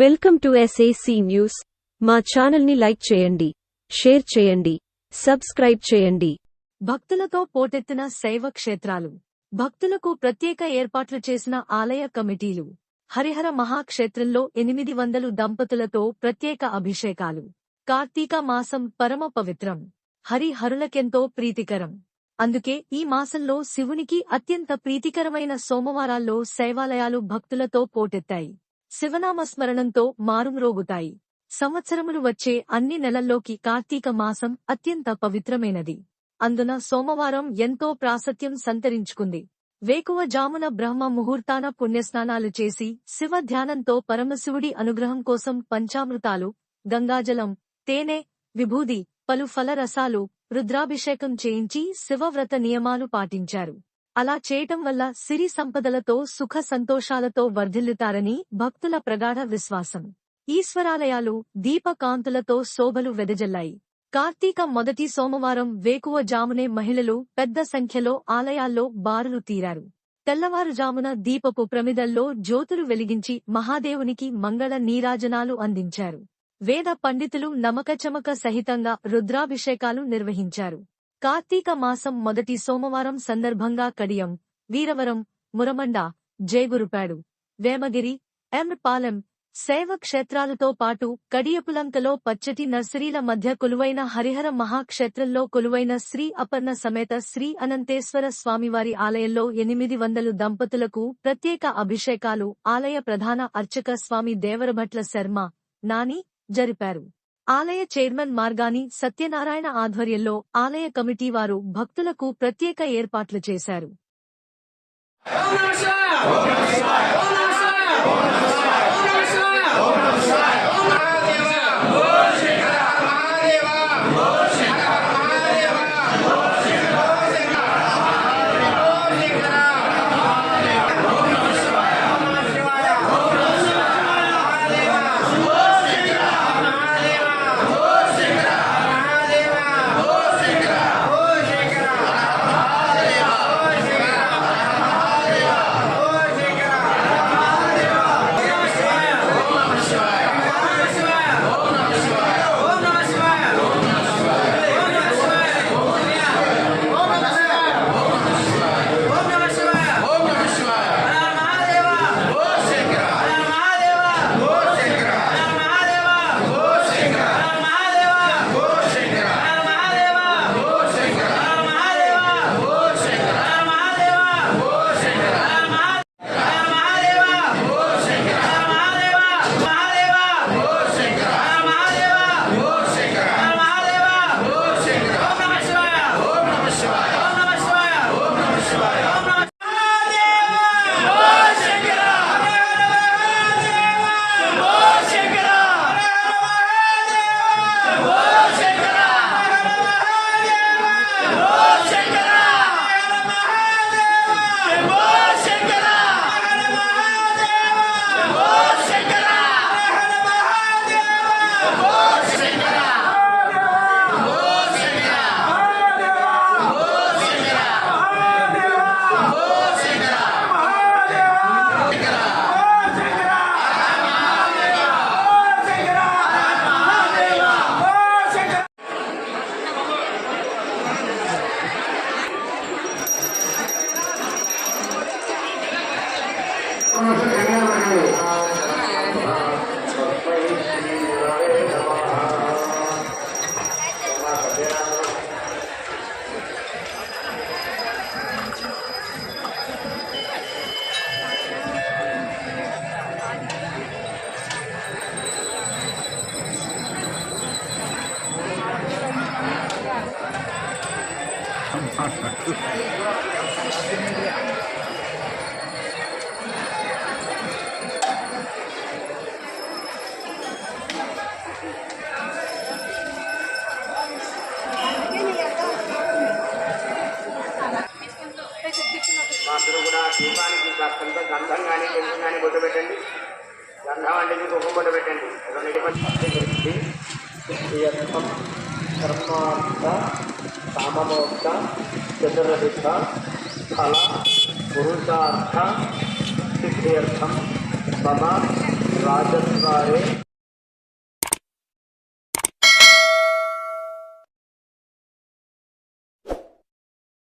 Welcome to SAC news మా ఛానల్ని like చేయండి షేర్ చేయండి సబ్స్క్రైబ్ చేయండి. భక్తులతో పోటెత్తిన శైవ క్షేత్రాలు భక్తులకు ప్రత్యేక ఏర్పాట్లు చేసిన ఆలయ కమిటీలు. హరిహర మహాక్షేత్రంలో ఎనిమిది వందలు దంపతులతో ప్రత్యేక అభిషేకాలు. కార్తీక మాసం పరమ పవిత్రం. హరిహరులకెంతో ప్రీతికరం. అందుకే ఈ మాసంలో శివునికి అత్యంత ప్రీతికరమైన సోమవారాల్లో శైవాలయాలు భక్తులతో పోటెత్తాయి. శివనామస్మరణంతో మారుమ్రోగుతాయి. సంవత్సరములు వచ్చే అన్ని నెలల్లోకి కార్తీక మాసం అత్యంత పవిత్రమైనది. అందున సోమవారం ఎంతో ప్రాశత్యం సంతరించుకుంది. వేకువ జామున బ్రహ్మ ముహూర్తాన పుణ్యస్నానాలు చేసి శివ ధ్యానంతో పరమశివుడి అనుగ్రహం కోసం పంచామృతాలు గంగాజలం తేనె విభూది పలు ఫలరసాలు రుద్రాభిషేకం చేయించి శివవ్రత నియమాలు పాటించారు. అలా చేయటం వల్ల సిరి సంపదలతో సుఖ సంతోషాలతో వర్ధిల్లుతారని భక్తుల ప్రగాఢ విశ్వాసం. ఈశ్వరాలయాలు దీపకాంతులతో శోభలు వెదజల్లాయి. కార్తీక మొదటి సోమవారం వేకువ జామునే మహిళలు పెద్ద సంఖ్యలో ఆలయాల్లో బారులు తీరారు. తెల్లవారుజామున దీపపు ప్రమిదల్లో జ్యోతులు వెలిగించి మహాదేవునికి మంగళ నీరాజనాలు అందించారు. వేద పండితులు నమకచమక సహితంగా రుద్రాభిషేకాలు నిర్వహించారు. కార్తీక మాసం మొదటి సోమవారం సందర్భంగా కడియం వీరవరం మురమండ జయగురుపాడు వేమగిరి ఎమ్పాలెం శైవ క్షేత్రాలతో పాటు కడియపులంకలో పచ్చటి నర్సరీల మధ్య కొలువైన హరిహర మహాక్షేత్రంలో కొలువైన శ్రీ అపర్ణ సమేత శ్రీ అనంతేశ్వర స్వామివారి ఆలయంలో ఎనిమిది వందలు దంపతులకు ప్రత్యేక అభిషేకాలు ఆలయ ప్రధాన అర్చక స్వామి దేవరభట్ల శర్మ నాని జరిపారు. ఆలయ చైర్మన్ మార్గాని సత్యనారాయణ ఆధ్వర్యంలో ఆలయ కమిటీ వారు భక్తులకు ప్రత్యేక ఏర్పాట్లు చేశారు. అందరూ కూడా దీపానికి కాస్తంత గంధం కానీ కొంచెం కానీ బొట్టు పెట్టండి. గంధం అంటే మీకు ఒక బొట్టు పెట్టండి. సిద్ధ్యర్థం కర్మార్థ ಕಾಮಮೋಕ್ಷ ಚತುರಹಿತ ಫಲ ಪುರುಷಾರ್ಥ ಸಿದ್ಧಿಯರ್ಥಂ ಮಮ ರಾಜದ್ವಾರೆ